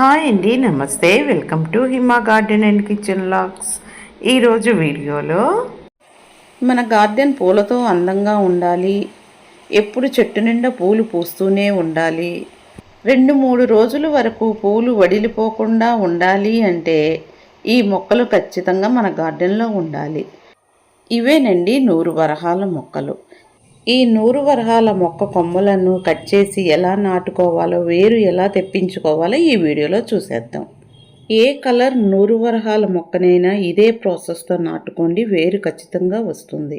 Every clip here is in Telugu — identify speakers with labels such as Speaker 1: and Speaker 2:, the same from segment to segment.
Speaker 1: హాయ్ అండి నమస్తే. Welcome to Hima garden and kitchen locks. ఈరోజు వీడియోలో
Speaker 2: మన గార్డెన్ పూలతో అందంగా ఉండాలి. ఎప్పుడు చెట్టు నిండా పూలు పూస్తూనే ఉండాలి. రెండు మూడు రోజుల వరకు పూలు వడిలిపోకుండా ఉండాలి అంటే ఈ మొక్కలు ఖచ్చితంగా మన గార్డెన్లో ఉండాలి. ఇవేనండి నూరు వరహాల మొక్కలు. ఈ నూరు వరహాల మొక్క కొమ్మలను కట్ చేసి ఎలా నాటుకోవాలో వేరు ఎలా తెప్పించుకోవాలో ఈ వీడియోలో చూసేద్దాం. ఏ కలర్ నూరు వరహాల మొక్కనైనా ఇదే ప్రాసెస్తో నాటుకోండి వేరు ఖచ్చితంగా వస్తుంది.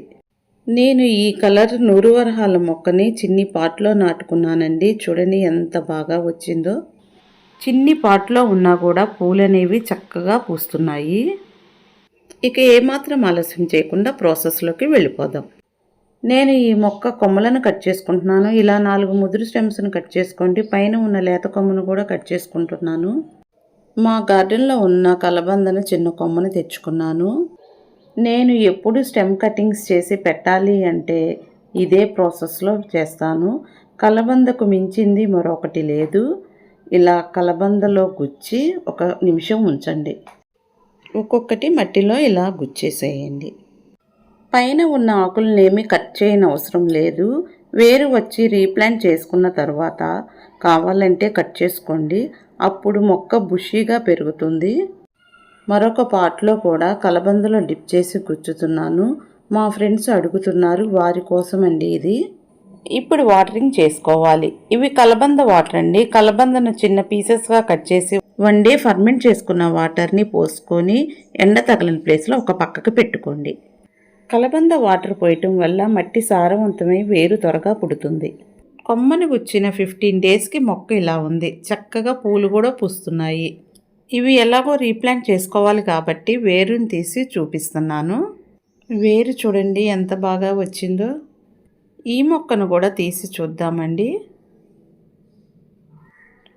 Speaker 2: నేను ఈ కలర్ నూరు వరహాల మొక్కని చిన్ని పాట్లో నాటుకున్నానండి. చూడండి ఎంత బాగా వచ్చిందో. చిన్ని పాట్లో ఉన్నా కూడా పూలనేవి చక్కగా పూస్తున్నాయి. ఇక ఏమాత్రం ఆలస్యం చేయకుండా ప్రాసెస్లోకి వెళ్ళిపోదాం. నేను ఈ మొక్క కొమ్మలను కట్ చేసుకుంటున్నాను. ఇలా నాలుగు ముదురు స్టెమ్స్ను కట్ చేసుకోండి. పైన ఉన్న లేత కొమ్మను కూడా కట్ చేసుకుంటున్నాను. మా గార్డెన్లో ఉన్న కలబందన చిన్న కొమ్మను తెచ్చుకున్నాను. నేను ఎప్పుడు స్టెమ్ కటింగ్స్ చేసి పెట్టాలి అంటే ఇదే ప్రాసెస్లో చేస్తాను. కలబందకు మించింది మరొకటి లేదు. ఇలా కలబందలో గుచ్చి ఒక నిమిషం ఉంచండి. ఒక్కొక్కటి మట్టిలో ఇలా గుచ్చేసేయండి. పైన ఉన్న ఆకులనేమి కట్ చేయని అవసరం లేదు. వేరు వచ్చి రీప్లాంట్ చేసుకున్న తర్వాత కావాలంటే కట్ చేసుకోండి. అప్పుడు మొక్క బుషీగా పెరుగుతుంది. మరొక పాట్లో కూడా కలబందలో డిప్ చేసి గుచ్చుతున్నాను. మా ఫ్రెండ్స్ అడుగుతున్నారు వారి కోసం అండి ఇది. ఇప్పుడు వాటరింగ్ చేసుకోవాలి. ఇవి కలబంద వాటర్ అండి. కలబందను చిన్న పీసెస్గా కట్ చేసి వన్ డే ఫర్మెంట్ చేసుకున్న వాటర్ని పోసుకొని ఎండ తగలని ప్లేస్లో ఒక పక్కకు పెట్టుకోండి. కలబంద వాటర్ పోయటం వల్ల మట్టి సారవంతమై వేరు త్వరగా పుడుతుంది. కొమ్మని గుచ్చిన ఫిఫ్టీన్ డేస్కి మొక్క ఇలా ఉంది. చక్కగా పూలు కూడా పూస్తున్నాయి. ఇవి ఎలాగో రీప్లాంట్ చేసుకోవాలి కాబట్టి వేరుని తీసి చూపిస్తున్నాను. వేరు చూడండి ఎంత బాగా వచ్చిందో. ఈ మొక్కను కూడా తీసి చూద్దామండి.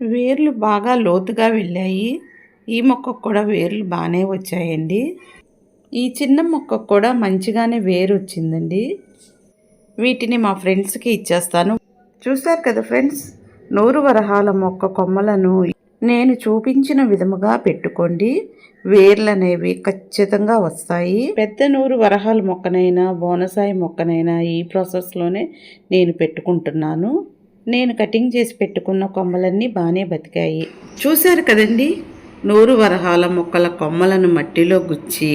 Speaker 2: వేర్లు బాగా లోతుగా వెళ్ళాయి. ఈ మొక్కకు కూడా వేర్లు బాగానే వచ్చాయండి. ఈ చిన్న మొక్కకు కూడా మంచిగానే వేరు వచ్చిందండి వీటిని మా ఫ్రెండ్స్కి ఇచ్చేస్తాను. చూశారు కదా ఫ్రెండ్స్ నూరు వరహాల మొక్క కొమ్మలను నేను చూపించిన విధముగా పెట్టుకోండి. వేర్లు అనేవి ఖచ్చితంగా వస్తాయి. పెద్ద నూరు వరహాల మొక్కనైనా బోనసాయి మొక్కనైనా ఈ ప్రాసెస్లోనే నేను పెట్టుకుంటున్నాను. నేను కటింగ్ చేసి పెట్టుకున్న కొమ్మలన్నీ బాగానే బతికాయి. చూశారు కదండి నూరు వరహాల మొక్కల కొమ్మలను మట్టిలో గుచ్చి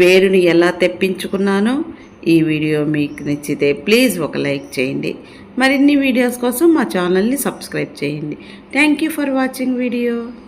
Speaker 2: వేరుని ఎలా తెప్పించుకున్నానో ఈ వీడియో మీకు నచ్చితే ప్లీజ్ ఒక లైక్ చేయండి. మరిన్ని వీడియోస్ కోసం మా ఛానల్ని సబ్స్క్రైబ్ చేయండి. Thank you for watching video